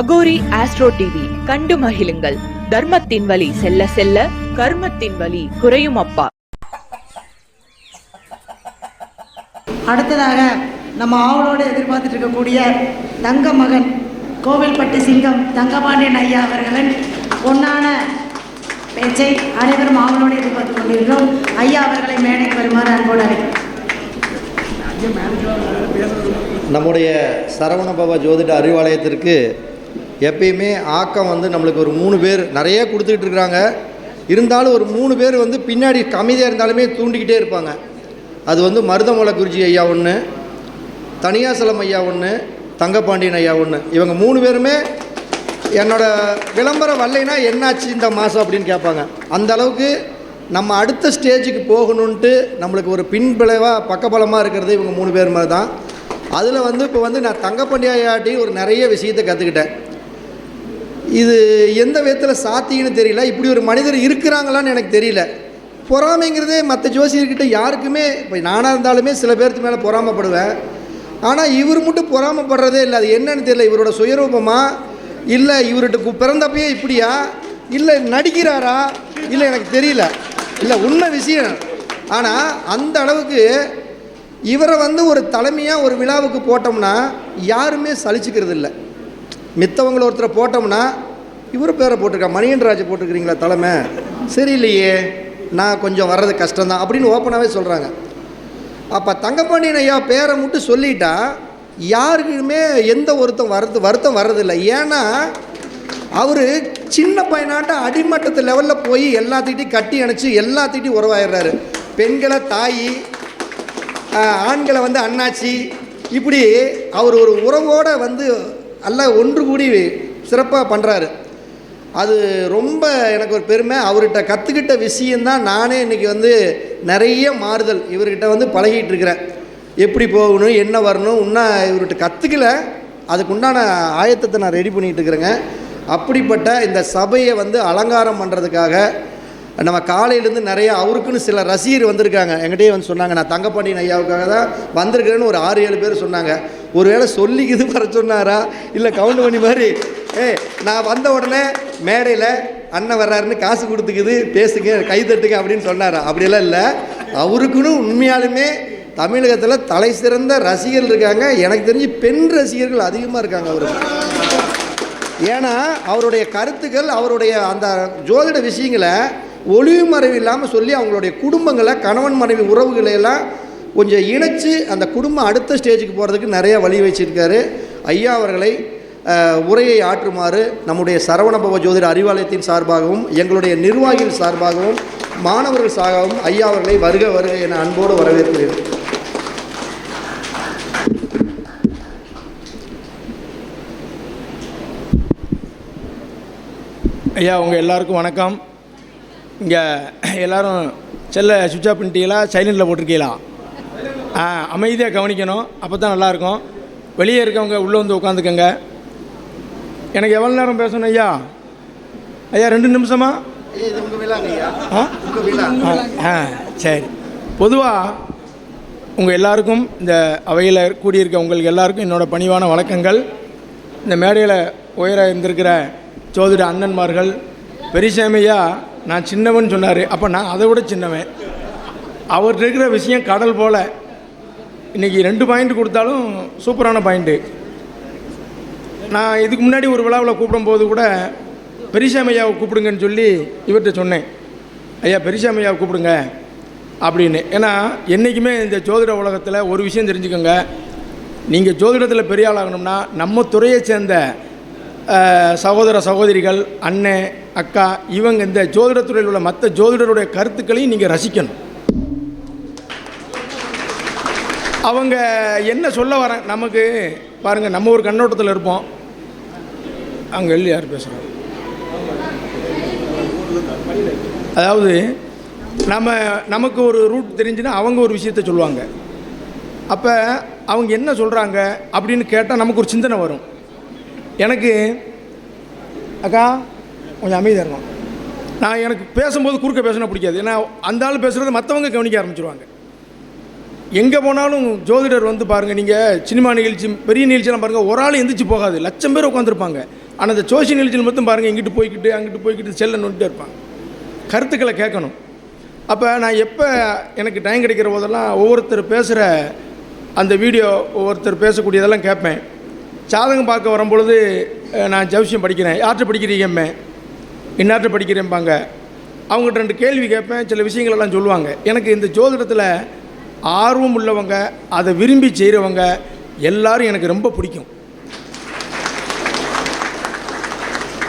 Aghori astro TV கண்டு மகிழுங்கள். தர்மத்தின் வழி செல்ல செல்ல கர்மத்தின் வழி குறையும் அப்பா. அடுத்ததாக நம்ம ஆவலோடு எதிர்பார்த்துட்டு இருக்கக்கூடிய தங்க மகன் கோவில்பட்டி சிங்கம் தங்கபாண்டியன் ஐயா அவர்களின் பொன்னான பேச்சை அனைவரும் ஆவலோடு எதிர்பார்த்து கொண்டிருக்கிறோம். ஐயா அவர்களை மேடைக்கு வருமாறு அன்போடு நம்முடைய சரவணபவ ஜோதிட அறிவாலயத்திற்கு எப்பயுமே ஆக்கம் வந்து நம்மளுக்கு ஒரு மூணு பேர் நிறைய கொடுத்துக்கிட்டு இருக்கிறாங்க. இருந்தாலும் ஒரு மூணு பேர் வந்து பின்னாடி கம்மியாக இருந்தாலுமே தூண்டிக்கிட்டே இருப்பாங்க. அது வந்து மருதமலை குருஜி ஐயா ஒன்று தனியாசலம் ஐயா ஒன்று தங்கப்பாண்டியன் ஐயா ஒன்று இவங்க மூணு பேருமே என்னோட விளம்பரம் வரலைன்னா என்னாச்சு இந்த மாதம் அப்படின்னு கேட்பாங்க. அந்த அளவுக்கு நம்ம அடுத்த ஸ்டேஜுக்கு போகணுன்ட்டு நம்மளுக்கு ஒரு பின்விளைவாக பக்கபலமாக இருக்கிறது இவங்க மூணு பேர் மாதிரி தான் அதில் வந்து இப்போ வந்து நான் தங்கப்பாண்டியாட்டி ஒரு நிறைய விஷயத்தை கற்றுக்கிட்டேன் இது எந்த விதத்தில் சாத்தியன்னு தெரியல. இப்படி ஒரு மனிதர் இருக்கிறாங்களான்னு எனக்கு தெரியல. பொறாமைங்கிறதே மற்ற ஜோசியர்கிட்ட யாருக்குமே இப்போ நானாக இருந்தாலுமே சில பேர்த்து மேலே பொறாமப்படுவேன். ஆனால் இவர் மட்டும் பொறாமப்படுறதே இல்லை. அது என்னன்னு தெரியல. இவரோட சுயரூபமா? இல்லை இவர்கிட்ட கு- பிறந்தப்பயே இப்படியா? இல்லை நடிக்கிறாரா? இல்லை எனக்கு தெரியல. இல்லை உண்மை விஷயம். ஆனால் அந்த அளவுக்கு இவரை வந்து ஒரு தலைமையாக ஒரு விழாவுக்கு போட்டோம்னா யாருமே சலிச்சுக்கிறது இல்லை மித்தவங்களை ஒருத்தரை போட்டோம்னா இவர் பேரை போட்டிருக்கா மணியன் ராஜ் போட்டிருக்கிறீங்களா தலைமை? சரியில்லையே நான் கொஞ்சம் வர்றது கஷ்டம்தான் அப்படின்னு ஓப்பனாகவே சொல்கிறாங்க அப்போ தங்கப்பாண்டியன் ஐயா பேரை மட்டும் சொல்லிட்டா யாருக்குமே எந்த ஒருத்தம் வருது வருத்தம் வர்றதில்லை. ஏன்னா அவர் சின்ன பையனாட்ட அடிமட்டத்து லெவலில் போய் எல்லாத்திட்டையும் கட்டி அணைச்சி எல்லாத்திட்டையும் உறவாயிடுறாரு. பெண்களை தாய் ஆண்களை வந்து அண்ணாச்சி இப்படி அவர் ஒரு உறவோடு வந்து எல்லாம் ஒன்று கூடி சிறப்பாக பண்ணுறாரு அது ரொம்ப எனக்கு ஒரு பெருமை. அவர்கிட்ட கற்றுக்கிட்ட விஷயந்தான் நானே இன்றைக்கி வந்து நிறைய மாறுதல் இவர்கிட்ட வந்து பழகிட்டு இருக்கிறேன். எப்படி போகணும் என்ன வரணும் இன்னும் இவர்கிட்ட கற்றுக்கல அதுக்குண்டான ஆயத்தத்தை நான் ரெடி பண்ணிகிட்டு இருக்கிறேங்க. அப்படிப்பட்ட இந்த சபையை வந்து அலங்காரம் பண்ணுறதுக்காக நம்ம காலையிலேருந்து நிறைய அவருக்குன்னு சில ரசிகர் வந்திருக்காங்க. எங்கிட்டே வந்து சொன்னாங்க நான் தங்கப்பாண்டியன் ஐயாவுக்காக தான் வந்திருக்கிறேன்னு ஒரு ஆறு ஏழு பேர் சொன்னாங்க. ஒருவேளை சொல்லிக்குது வர சொன்னாரா? இல்லை கவுண்ட் பண்ணி மாதிரி. ஏ நான் வந்த உடனே மேடையில் அண்ணன் வர்றாருன்னு காசு கொடுத்துக்குது பேசுங்க கை தட்டுங்க அப்படின்னு சொன்னாரா? அப்படியெல்லாம் இல்லை. அவருக்குன்னு உண்மையாலுமே தமிழகத்தில் தலை சிறந்த ரசிகர்கள் இருக்காங்க. எனக்கு தெரிஞ்சு பெண் ரசிகர்கள் அதிகமாக இருக்காங்க அவருக்கு. ஏன்னா அவருடைய கருத்துக்கள் அவருடைய அந்த ஜோதிட விஷயங்களை ஒளிவு மறைவு இல்லாமல் சொல்லி அவங்களுடைய குடும்பங்களை கணவன் மனைவி உறவுகளை எல்லாம் கொஞ்சம் இணைச்சு அந்த குடும்பம் அடுத்த ஸ்டேஜுக்கு போகிறதுக்கு நிறைய வழி வச்சிருக்காரு. ஐயா அவர்களை உரையை ஆற்றுமாறு நம்முடைய சரவணபவ ஜோதிட அறிவாலயத்தின் சார்பாகவும் எங்களுடைய நிர்வாகிகள் சார்பாகவும் மாணவர்கள் சார்பாகவும் ஐயா அவர்களை வருக வருக என அன்போடு வரவேற்கிறேன். ஐயா உங்கள் எல்லாருக்கும் வணக்கம். இங்கே எல்லோரும் செல்ல சுவிட்ச் ஆஃப் பண்ணிட்டீங்களா? சைலண்டில் போட்டிருக்கீங்களா? அமைதியாக கவனிக்கணும். அப்போ தான் நல்லாயிருக்கும். வெளியே இருக்கவங்க உள்ளே வந்து உட்காந்துக்கங்க எனக்கு எவ்வளோ நேரம் பேசணும் ஐயா? ஐயா ரெண்டு நிமிஷமா? ஆ? சரி. பொதுவாக உங்கள் எல்லாருக்கும் இந்த அவையில் கூடியிருக்க உங்களுக்கு எல்லாருக்கும் என்னோட பணிவான வணக்கங்கள். இந்த மேடையில் உயர இருந்திருக்கிற ஜோதிட அண்ணன்மார்கள் பெரியசாமியா நான் சின்னவன் சொன்னார். அப்போ நான் அதை விட சின்னவன். அவர்கிட்ட இருக்கிற விஷயம் கடல் போல். இன்றைக்கி ரெண்டு பாயிண்ட் கொடுத்தாலும் சூப்பரான பாயிண்ட்டு நான் இதுக்கு முன்னாடி ஒரு விழாவில் கூப்பிடும்போது கூட பெரியசாமி ஐயாவை கூப்பிடுங்கன்னு சொல்லி இவர்கிட்ட சொன்னேன். ஐயா பெரியசாமி ஐயாவை கூப்பிடுங்க அப்படின்னு. ஏன்னா என்றைக்குமே இந்த ஜோதிட உலகத்தில் ஒரு விஷயம் தெரிஞ்சுக்கோங்க. நீங்கள் ஜோதிடத்தில் பெரிய ஆளாகணும்னா நம்ம துறையை சேர்ந்த சகோதர சகோதரிகள் அண்ணன் அக்கா இவங்க இந்த ஜோதிடத்துறையில் உள்ள மற்ற ஜோதிடருடைய கருத்துக்களையும் நீங்கள் ரசிக்கணும். அவங்க என்ன சொல்ல வரேன் நமக்கு பாருங்கள் நம்ம ஒரு கண்ணோட்டத்தில் இருப்போம். அங்கே வெளியே யார் பேசுகிறாங்க அதாவது நம்ம நமக்கு ஒரு ரூட் தெரிஞ்சுன்னா அவங்க ஒரு விஷயத்த சொல்லுவாங்க. அப்போ அவங்க என்ன சொல்கிறாங்க அப்படின்னு கேட்டால் நமக்கு ஒரு சிந்தனை வரும். எனக்கு அக்கா கொஞ்சம் அமைதியாக இருக்கும் நான் எனக்கு பேசும்போது குறுக்க பேசினா பிடிக்காது. ஏன்னா அந்த ஆள் பேசுகிறத மற்றவங்க கவனிக்க ஆரம்பிச்சிருவாங்க. எங்கே போனாலும் ஜோதிடர் வந்து பாருங்கள் நீங்கள் சினிமா நிகழ்ச்சி பெரிய நிகழ்ச்சியெல்லாம் பாருங்கள் ஒரு ஆள் எந்திரிச்சு போகாது. லட்சம் பேர் உட்காந்துருப்பாங்க ஆனால் அந்த சோசியல் நிகழ்ச்சியில் மட்டும் பாருங்கள் இங்கிட்டு போய்க்கிட்டு அங்கிட்டு போய்க்கிட்டு செல்லை நோண்டிட்டே இருப்பாங்க. கருத்துக்களை கேட்கணும். அப்போ நான் எப்போ எனக்கு டைம் கிடைக்கிற போதெல்லாம் ஒவ்வொருத்தர் பேசுகிற அந்த வீடியோ ஒவ்வொருத்தர் பேசக்கூடியதெல்லாம் கேட்பேன். ஜாதகம் பார்க்க வரும்பொழுது நான் ஜவுசியம் படிக்கிறேன். யார்கிட்ட படிக்கிறீங்கம்மே இன்னார்ட்ட படிக்கிறேன்பாங்க. அவங்ககிட்ட ரெண்டு கேள்வி கேட்பேன். சில விஷயங்களெல்லாம் சொல்லுவாங்க. எனக்கு இந்த ஜோதிடத்தில் ஆர்வம் உள்ளவங்க அதை விரும்பி செய்கிறவங்க எல்லாரும் எனக்கு ரொம்ப பிடிக்கும்.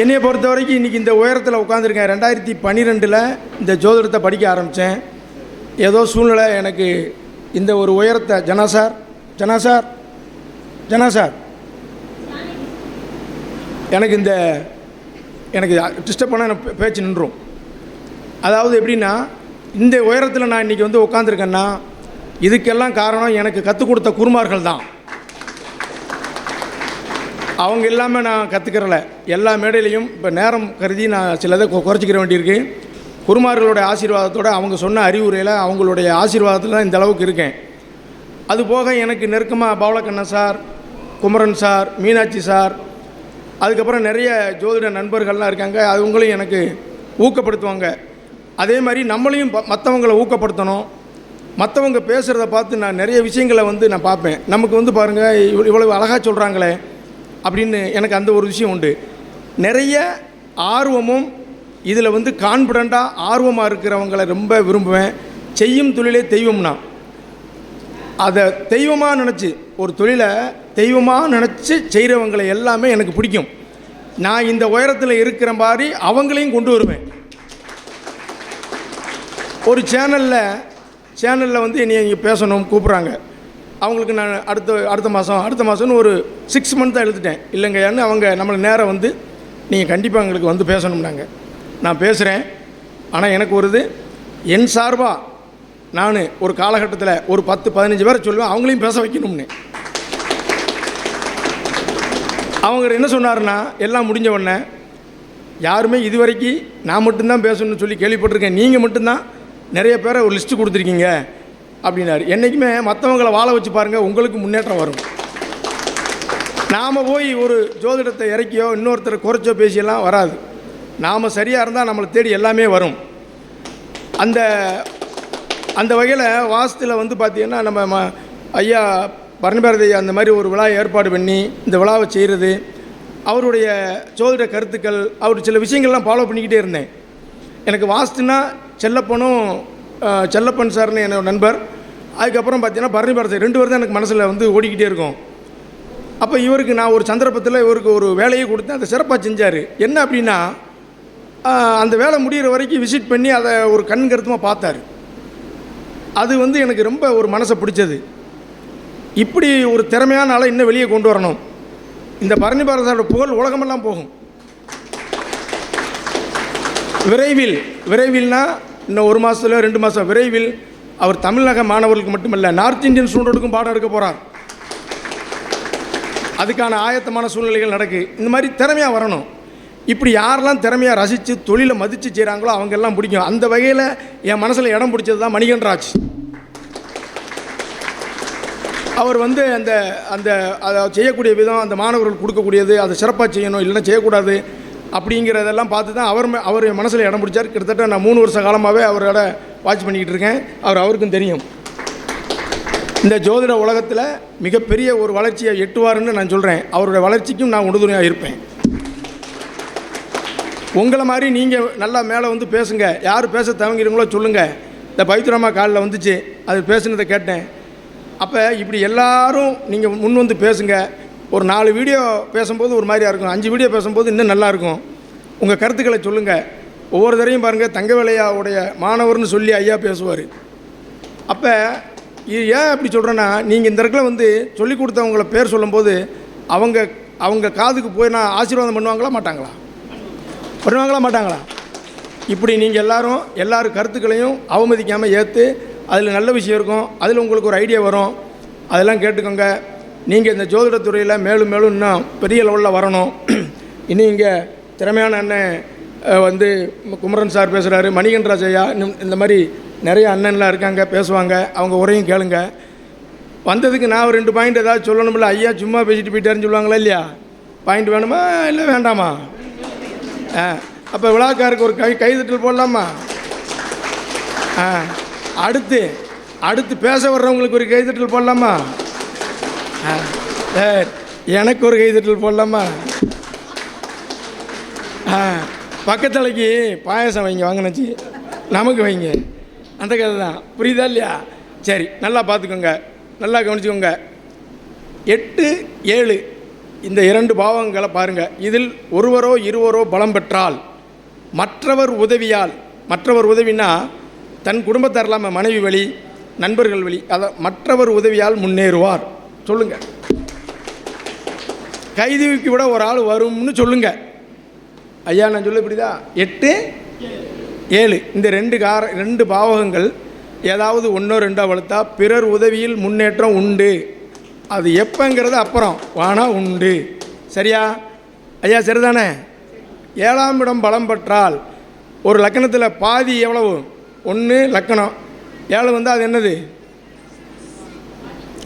என்னையை பொறுத்த வரைக்கும் இன்றைக்கி இந்த உயரத்தில் உட்காந்துருக்கேன் ரெண்டாயிரத்தி பன்னிரெண்டில் இந்த ஜோதிடத்தை படிக்க ஆரம்பித்தேன் ஏதோ சூழ்நிலை எனக்கு இந்த ஒரு உயரத்தை Jana sir Jana sir Jana sir. எனக்கு இந்த எனக்கு டிஸ்டர்ப் பண்ணால் எனக்கு பேச்சு நின்றும். அதாவது எப்படின்னா இந்த உயரத்தில் நான் இன்றைக்கி வந்து உட்காந்துருக்கேன்னா இதுக்கெல்லாம் காரணம் எனக்கு கற்றுக் கொடுத்த குருமார்கள் தான். அவங்க இல்லாமல் நான் கற்றுக்கிறல எல்லா மேடையிலையும் இப்போ நேரம் கருதி நான் சிலதை கொ- குறைச்சிக்கிற வேண்டியிருக்கு. குருமார்களோட ஆசீர்வாதத்தோடு அவங்க சொன்ன அறிவுரையில் அவங்களுடைய ஆசீர்வாதத்தில் தான் இந்த அளவுக்கு இருக்கேன். அதுபோக எனக்கு நெருக்கமாக Pavalakannan sir Kumaran sir Meenakshi sir அதுக்கப்புறம் நிறைய ஜோதிட நண்பர்கள்லாம் இருக்காங்க. அவங்களையும் எனக்கு ஊக்கப்படுத்துவாங்க. அதே மாதிரி நம்மளையும் மற்றவங்களை ஊக்கப்படுத்தணும். மற்றவங்க பேசுகிறத பார்த்து நான் நிறைய விஷயங்களை வந்து நான் பார்ப்பேன். நமக்கு வந்து பாருங்கள் இவ்வளோ இவ்வளவு அழகாக சொல்கிறாங்களே அப்படின்னு எனக்கு அந்த ஒரு விஷயம் உண்டு. நிறைய ஆர்வமும் இதில் வந்து கான்ஃபிடண்ட்டாக ஆர்வமாக இருக்கிறவங்களை ரொம்ப விரும்புவேன். செய்யும் தொழிலே தெய்வம்னா. அதை தெய்வமாக நினச்சி ஒரு தொழிலை தெய்வமாக நினச்சி செய்கிறவங்களை எல்லாமே எனக்கு பிடிக்கும். நான் இந்த உயரத்தில் இருக்கிற மாதிரி அவங்களையும் கொண்டு வருவேன். ஒரு சேனலில் சேனலில் வந்து என்னை இங்கே பேசணும் கூப்பிட்றாங்க. அவங்களுக்கு நான் அடுத்த அடுத்த மாதம் அடுத்த மாதம்னு ஒரு சிக்ஸ் மந்த்தாக எழுதிட்டேன் இல்லைங்கன்னு அவங்க நம்மளை நேரம் வந்து நீங்கள் கண்டிப்பாக எங்களுக்கு வந்து பேசணும்னாங்க. நான் பேசுகிறேன் ஆனால் எனக்கு ஒரு இது என் சார்பாக நான் ஒரு காலகட்டத்தில் ஒரு பத்து பதினஞ்சு பேரை சொல்லுவேன் அவங்களையும் பேச வைக்கணும்னு. அவங்க என்ன சொன்னாருன்னா எல்லாம் முடிஞ்ச உடனே யாருமே இதுவரைக்கும் நான் மட்டும்தான் பேசணும்னு சொல்லி கேள்விப்பட்டிருக்கேன். நீங்கள் மட்டும்தான். நிறைய பேரை ஒரு லிஸ்ட்டு கொடுத்துருக்கீங்க அப்படின்னாரு. என்றைக்குமே மற்றவங்களை வாழ வச்சு பாருங்கள் உங்களுக்கு முன்னேற்றம் வரும். நாம் போய் ஒரு ஜோதிடத்தை இறக்கியோ இன்னொருத்தரை குறைச்சோ பேசியெல்லாம் வராது. நாம் சரியாக இருந்தால் நம்மளை தேடி எல்லாமே வரும். அந்த அந்த வகையில் வாசத்தில் வந்து பார்த்திங்கன்னா நம்ம ம- ஐயா பரணிபாரதி அந்த மாதிரி ஒரு விழா ஏற்பாடு பண்ணி இந்த விழாவை செய்கிறது அவருடைய ஜோதிட கருத்துக்கள் அவர் சில விஷயங்கள்லாம் ஃபாலோ பண்ணிக்கிட்டே இருந்தேன். எனக்கு வாஸ்துனா செல்லப்பனும் செல்லப்பன் சார்னு என்னோட நண்பர். அதுக்கப்புறம் பார்த்தீங்கன்னா பரணிபாரதி ரெண்டு பேர் தான் எனக்கு மனசில் வந்து ஓடிக்கிட்டே இருக்கும். அப்போ இவருக்கு நான் ஒரு சந்தர்ப்பத்தில் இவருக்கு ஒரு வேலையை கொடுத்தேன் அதை சிறப்பாக செஞ்சார். என்ன அப்படின்னா அந்த வேலை முடிகிற வரைக்கும் விசிட் பண்ணி அதை ஒரு கண் கருத்துமாக பார்த்தார். அது வந்து எனக்கு ரொம்ப ஒரு மனசை பிடிச்சது. இப்படி ஒரு திறமையான ஆளை இன்னும் வெளியே கொண்டு வரணும். இந்த பரணி பாரதோட புகழ் உலகமெல்லாம் போகும். விரைவில் விரைவில்னா இன்னும் ஒரு மாதத்துல ரெண்டு மாதம் விரைவில் அவர் தமிழக மாணவர்களுக்கு மட்டுமல்ல நார்த் இந்தியன் ஸ்டூடெண்ட்டுக்கும் பாடம் எடுக்க போகிறார் அதுக்கான ஆயத்தமான சூழ்நிலைகள் நடக்கு. இந்த மாதிரி திறமையாக வரணும். இப்படி யாரெல்லாம் திறமையாக ரசித்து தொழிலை மதித்து செய்கிறாங்களோ அவங்கெல்லாம் பிடிக்கும். அந்த வகையில் என் மனசில் இடம் பிடிச்சது தான் மணிகன்ராஜ் அவர் வந்து அந்த அந்த அதை செய்யக்கூடிய விதம் அந்த மாணவர்கள் கொடுக்கக்கூடியது அதை சிறப்பாக செய்யணும் இல்லைன்னா செய்யக்கூடாது. அப்படிங்கிறதெல்லாம் பார்த்து தான் அவர் அவர் மனசில் இடம் பிடிச்சார். கிட்டத்தட்ட நான் மூணு வருஷ காலமாகவே அவரோட வாட்ச் பண்ணிக்கிட்டு இருக்கேன். அவர் அவருக்கும் தெரியும். இந்த ஜோதிட உலகத்தில் மிகப்பெரிய ஒரு வளர்ச்சியை எட்டுவாருன்னு நான் சொல்கிறேன் அவருடைய வளர்ச்சிக்கும் நான் உறுதுணையாக இருப்பேன். உங்களை மாதிரி நீங்கள் நல்லா மேலே வந்து பேசுங்க. யார் பேச தவங்கிறீங்களோ சொல்லுங்கள் இந்த பவித்ரமா காலில் வந்துச்சு. அது பேசுனதை கேட்டேன். அப்போ இப்படி எல்லாரும் நீங்கள் முன் வந்து பேசுங்க. ஒரு நாலு வீடியோ பேசும்போது ஒரு மாதிரியாக இருக்கும். அஞ்சு வீடியோ பேசும்போது இன்னும் நல்லாயிருக்கும் உங்கள் கருத்துக்களை சொல்லுங்கள் ஒவ்வொரு தரையும் பாருங்கள் தங்கவேலையாவுடைய மாணவர்னு சொல்லி ஐயா பேசுவார். அப்போ இது ஏன் அப்படி சொல்கிறேன்னா நீங்கள் இந்த இடத்துல வந்து சொல்லி கொடுத்தவங்கள பேர் சொல்லும்போது அவங்க அவங்க காதுக்கு போய் நான் ஆசீர்வாதம் பண்ணுவாங்களா மாட்டாங்களா? பண்ணுவாங்களா மாட்டாங்களா? இப்படி நீங்கள் எல்லாரும் எல்லார் கருத்துக்களையும் அவமதிக்காமல் ஏற்று அதில் நல்ல விஷயம் இருக்கும். அதில் உங்களுக்கு ஒரு ஐடியா வரும். அதெல்லாம் கேட்டுக்கோங்க. நீங்கள் இந்த ஜோதிடத்துறையில் மேலும் மேலும் இன்னும் பெரிய லெவலில் வரணும். இனி இங்கே திறமையான அண்ணன் வந்து குமரன் சார் பேசுகிறாரு மணிகண்ராஜ் ஐயா இன்னும் இந்த மாதிரி நிறைய அண்ணன்லாம் இருக்காங்க பேசுவாங்க. அவங்க உரையும் கேளுங்க. வந்ததுக்கு நான் ஒரு ரெண்டு பாயிண்ட் ஏதாவது சொல்லணும்ல? ஐயா சும்மா பேசிட்டு போயிட்டாருன்னு சொல்லுவாங்களா இல்லையா? பாயிண்ட் வேணுமா இல்லை வேண்டாமா? ஆ அப்போ விழாக்காருக்கு ஒரு கை கைதட்டல் போடலாமா? ஆ அடுத்து அடுத்து பேச வர்றவங்களுக்கு ஒரு கைதட்டல் போடலாமா? சார் எனக்கு ஒரு கைதட்டல் போடலாமா? ஆ பக்கத்தலைக்கு பாயாசம் வைங்க வாங்கினச்சு. நமக்கு வைங்க. அந்த கதை தான். புரியுதா இல்லையா? சரி நல்லா பார்த்துக்கோங்க. நல்லா கவனிச்சுக்கோங்க. எட்டு ஏழு இந்த இரண்டு பாவங்களை பாருங்கள் இதில் ஒருவரோ இருவரோ பலம் பெற்றால் மற்றவர் உதவியால் மற்றவர் உதவினா தன் குடும்பத்தார் இல்லாமல் மனைவி வழி நண்பர்கள் வழி அதை மற்றவர் உதவியால் முன்னேறுவார். சொல்லுங்கள் கைதிக்கு விட ஒரு ஆள் வரும்னு சொல்லுங்கள் ஐயா நான் சொல்ல இப்படிதான் எட்டு ஏழு. இந்த ரெண்டு கார ரெண்டு பாவகங்கள் ஏதாவது ஒன்றோ ரெண்டோ வளர்த்தா பிறர் உதவியில் முன்னேற்றம் உண்டு. அது எப்போங்கிறது அப்புறம். வானா உண்டு. சரியா? ஐயா சரிதானே? ஏழாம் இடம் பலம் பெற்றால் ஒரு லக்கணத்தில் பாதி எவ்வளவு? ஒன்று லக்கணம். ஏழு வந்தால் அது என்னது?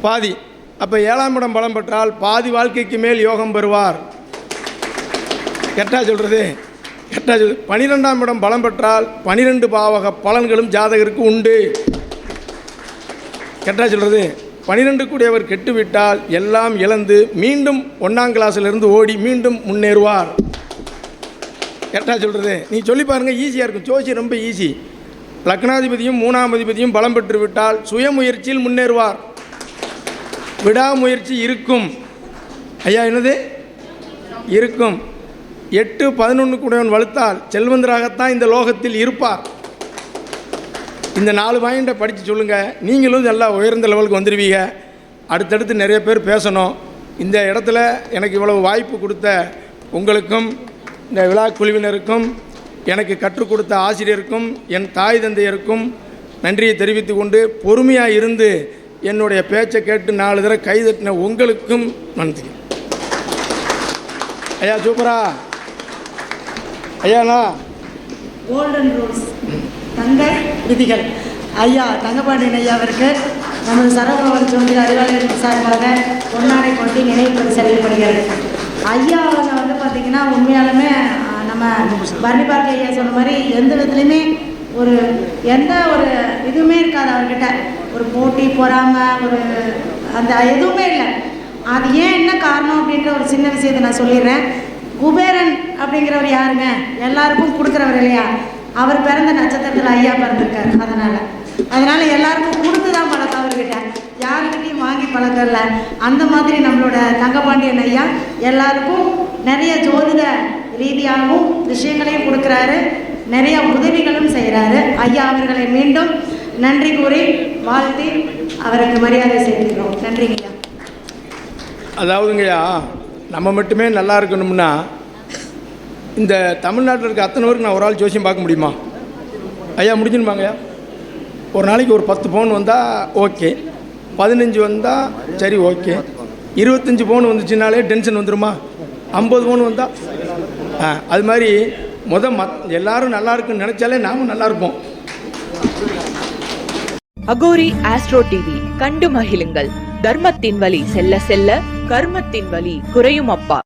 பாதி. அப்போ ஏழாம் இடம் பலம் பெற்றால் பாதி வாழ்க்கைக்கு மேல் யோகம் பெறுவார். கெட்டா சொல்கிறது கெட்டா சொல் பனிரெண்டாம் இடம் பலம் பெற்றால் பனிரெண்டு பாவக பலன்களும் ஜாதகருக்கு உண்டு. கெட்டா சொல்கிறது பனிரெண்டு கூடியவர் கெட்டுவிட்டால் எல்லாம் இழந்து மீண்டும் ஒன்றாம் கிளாஸிலிருந்து ஓடி மீண்டும் முன்னேறுவார். கரெக்டாக சொல்கிறது நீ சொல்லி பாருங்க ஈஸியாக இருக்கும். ஜோசி ரொம்ப ஈஸி லக்னாதிபதியும் மூணாம் அதிபதியும் பலம் பெற்று விட்டால் சுயமுயற்சியில் முன்னேறுவார். விடாமுயற்சி இருக்கும். ஐயா என்னது? இருக்கும். எட்டு பதினொன்று கூடவன் வலுத்தால் செல்வந்தராகத்தான் இந்த லோகத்தில் இருப்பார். இந்த நாலு பாயிண்ட்டை படித்து சொல்லுங்கள் நீங்களும் நல்லா உயர்ந்த லெவலுக்கு வந்துடுவீங்க அடுத்தடுத்து நிறைய பேர் பேசணும். இந்த இடத்துல எனக்கு இவ்வளவு வாய்ப்பு கொடுத்த உங்களுக்கும் இந்த விழா குழுவினருக்கும் எனக்கு கற்றுக் கொடுத்த ஆசிரியருக்கும் என் தாய் தந்தையருக்கும் நன்றியை தெரிவித்து கொண்டு பொறுமையாக இருந்து என்னுடைய பேச்சை கேட்டு நாலு தடவை கைதட்டின உங்களுக்கும் நன்றி. ஐயா சூப்பரா? ஐயாண்ணா? கோல்டன் ரூல்ஸ் தங்க விதிகள். ஐயா தங்கபாண்டியன் ஐயா அவருக்கு நமது சரவணவன் சொல்லி அறிவாளர் சார்பாக பொன்னாடை கொண்டு நினைவு பரிசளிக்கப்படுகிறது ஐயா அவங்க வந்து பார்த்திங்கன்னா உண்மையாலுமே நம்ம பரணி பார்க்க ஐயா சொன்ன மாதிரி எந்த விதத்துலையுமே ஒரு எந்த ஒரு இதுவுமே இருக்காது அவர்கிட்ட. ஒரு போட்டி பொறாமல் ஒரு அந்த எதுவுமே இல்லை. அது ஏன் என்ன காரணம் அப்படின்ற ஒரு சின்ன விஷயத்தை நான் சொல்லிடுறேன். குபேரன் அப்படிங்கிறவர் யாருங்க? எல்லாருக்கும் கொடுக்குறவர் இல்லையா? அவர் பிறந்த நட்சத்திரத்தில் ஐயா பிறந்திருக்காரு அதனால். அதனால் எல்லாருக்கும் கொடுத்து தான் பழக்கம் அவர்கிட்ட. யாருக்கிட்டையும் வாங்கி பழக்கம் இல்லை. அந்த மாதிரி நம்மளோட தங்கபாண்டியன் ஐயா எல்லாருக்கும் நிறைய ஜோதிட ரீதியாகவும் விஷயங்களையும் கொடுக்குறாரு. நிறைய உதவிகளும் செய்கிறாரு ஐயா அவர்களை மீண்டும் நன்றி கூறி வாழ்த்தி அவருக்கு மரியாதை செய்கிறோம் நன்றிங்கய்யா அதாவதுங்கய்யா நம்ம மட்டுமே நல்லா இருக்கணும்னா இந்த தமிழ்நாட்டில் இருக்க அத்தனை பேருக்கு நான் ஒரு ஆள் ஜோசியம் பார்க்க முடியுமா? ஐயா முடிஞ்சுருமாங்கய்யா ஒரு நாளைக்கு ஒரு பத்து பவுன் வந்தால் ஓகே பதினஞ்சு வந்தால் சரி ஓகே இருபத்தஞ்சி பவுன் வந்துச்சுனாலே டென்ஷன் வந்துடுமா ஐம்பது பவுன் வந்தால் ஆ அது மாதிரி முத மத் எல்லாரும் நல்லா இருக்குன்னு நினச்சாலே நாமும் நல்லா இருப்போம். அகோரி ஆஸ்ட்ரோ டிவி கண்டு மகிழுங்கள். தர்மத்தின் வழி செல்ல செல்ல கர்மத்தின் வழி குறையும் அப்பா.